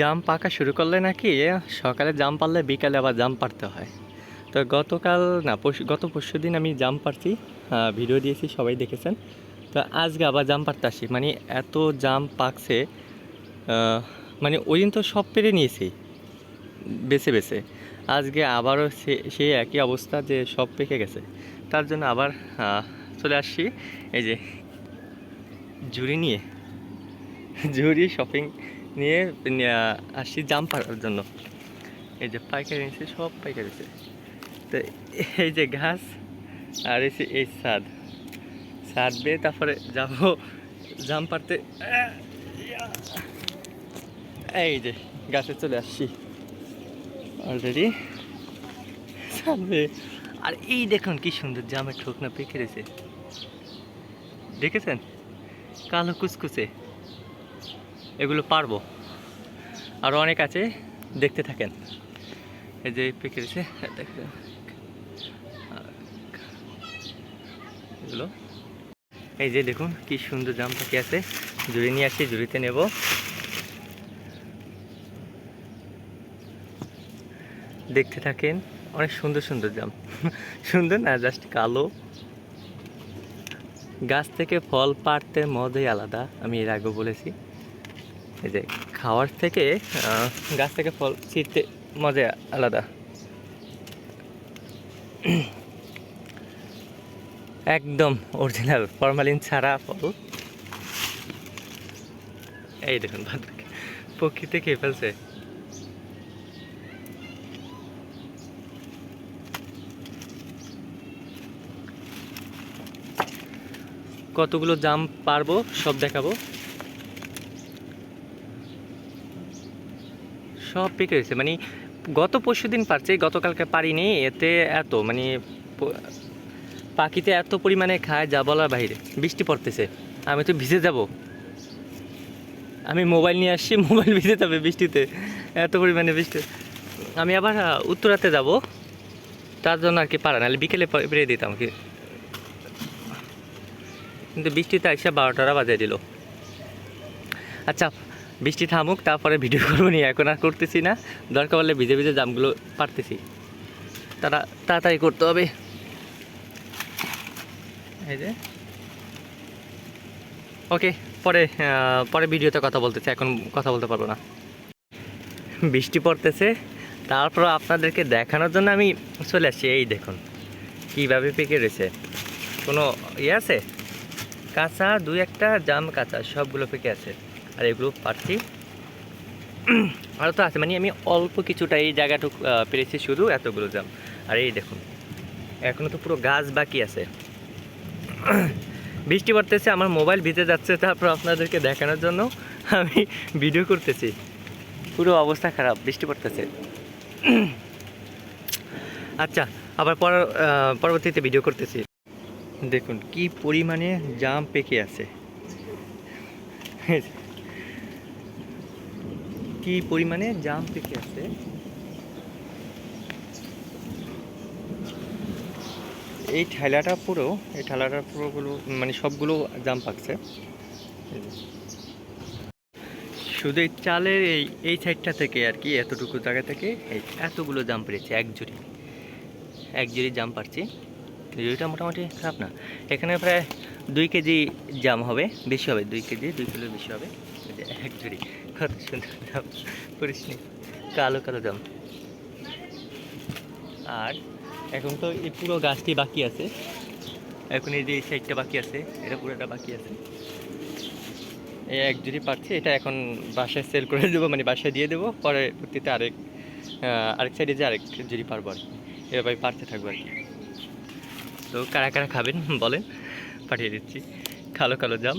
জাম পাকা শুরু করলে নাকি সকালে জাম পারলে বিকালে আবার জাম পারতে হয়। তো গতকাল না গত পরশু দিন আমি জাম পারছি ভিডিও দিয়েছি, সবাই দেখেছেন। তো আজকে আবার জাম পারতে আসি। মানে এত জাম পাকছে মানে ওই দিন তো সব পেরে নিয়েছি, বেছে বেছে। আজকে আবারও সে, সেই একই অবস্থা যে সব পেকে গেছে। তার জন্য আবার চলে আসছি। এই যে, ঝুড়ি নিয়ে, ঝুড়ি শপিং নিয়ে আসছি জাম পাড়ার জন্য। এই যে পাইকারি নিচ্ছে, সব পাইকারি নিচ্ছে। তো এই যে ঘাস, আর এসে এই সাদ। সাদ বেয়ে তারপরে যাব জাম পাড়তে। এই যে গাছে চলে আসছি। অলরেডি বেয়ে। আর এই দেখুন কি সুন্দর জামের ঠোকনা পেকে রয়েছে দেখেছেন? কালো কুচকুচে এগুলো পারব। আরও অনেক আছে, দেখতে থাকেন। এই যে পেকে রয়েছে দেখতে এগুলো। এই যে দেখুন, কি সুন্দর জাম পাখি আছে। জুড়ি নিয়ে আসছি জুড়িতে নেব। দেখতে থাকেন, অনেক সুন্দর সুন্দর জাম। সুন্দর না, জাস্ট কালো। গাছ থেকে ফল পাড়তে মজাই আলাদা, আমি এর আগেও বলেছি। এই যে খাওয়ার থেকে গাছ থেকে ফল ছিঁড়তে মজা আলাদা। একদম অরিজিনাল ফরমালিন ছাড়া ফল। এই দেখুন প্রকৃতি খেয়ে ফেলছে। কতগুলো জাম পারব, সব দেখাবো। সব পেকে রয়েছে মানে গত পরশু দিন পারছে, গতকালকে পারিনি, এতে এত মানে পাখিতে এত পরিমাণে খায় যা বলার বাইরে, বৃষ্টি পড়তেছে, আমি তো ভিজে যাব। আমি মোবাইল নিয়ে আসছি, মোবাইল ভিজে যাবে বৃষ্টিতে, এত পরিমাণে বৃষ্টি। আমি আবার উত্তরাতে যাব, তার জন্য আর কি পারা, নাহলে বিকেলে বেরিয়ে দিতাম কি। কিন্তু বৃষ্টিতে এসে বারোটারা বাজিয়ে দিল। আচ্ছা বৃষ্টি থামুক, তারপরে ভিডিও করব নি এখন আর করতেছি না। দরকার হলে ভিজে ভিজে জামগুলো পারতেছি। তারা, তাড়াতাড়ি করতে হবে। এই যে। ওকে, পরে পরে ভিডিওতে কথা বলতেছি। এখন কথা বলতে পারব না। বৃষ্টি পড়তেছে। তারপর আপনাদেরকে দেখানোর জন্য আমি চলে আসছি। এই দেখুন, কীভাবে পেকে রয়েছে। কোনো ইয়ে আছে? কাঁচা, দুই একটা জাম কাঁচা, সবগুলো পেকে আছে। আর এগুলো পারছি। আরও তো আছে মানে আমি অল্প কিছুটা এই জায়গাটুকু পেরেছি শুধু এতগুলো জাম। আর এই দেখুন এখনও তো পুরো গাছ বাকি আছে। বৃষ্টি পড়তেছে, আমার মোবাইল ভিজে যাচ্ছে, তারপর আপনাদেরকে দেখানোর জন্য আমি ভিডিও করতেছি। পুরো অবস্থা খারাপ, বৃষ্টি পড়তেছে। আচ্ছা আবার পর পরবর্তীতে ভিডিও করতেছি। দেখুন, কি পরিমাণে জাম পেকে আছে। কি পরিমাণে জাম পেকে আছে এই ঠেলাটা পুরো, এই ঠেলাটা পুরোগুলো মানে সবগুলো জাম পাকছে। শুধু এই চালের এই এই সাইডটা থেকে আর কি, এতটুকু জায়গা থেকে এই এতগুলো জাম পেরেছে, এক জুড়ি এক জুড়ি জাম পারছি। জুড়িটা মোটামুটি খারাপ না। এখানে প্রায় দুই কেজি জাম হবে, বেশি হবে, দুই কেজি, দুই কিলো বেশি হবে। এক জুড়ি কত সুন্দর জাম করিস কালো কালো জাম। আর এখন তো এই পুরো গাছটি বাকি আছে। এখন এই যে এই সাইডটা বাকি আছে, এটা পুরোটা বাকি আছে। এই এক জুড়ি পাচ্ছি এটা এখন বাসায় সেল করে দেবো মানে বাসায় দিয়ে দেবো পরবর্তীতে আরেক আরেক সাইডে যে আরেক যদি পারব আর কি। এভাবে পারতে থাকব আর কি। তো কারা কারা খাবেন, বলেন, পাঠিয়ে দিচ্ছি। কালো কালো জাম।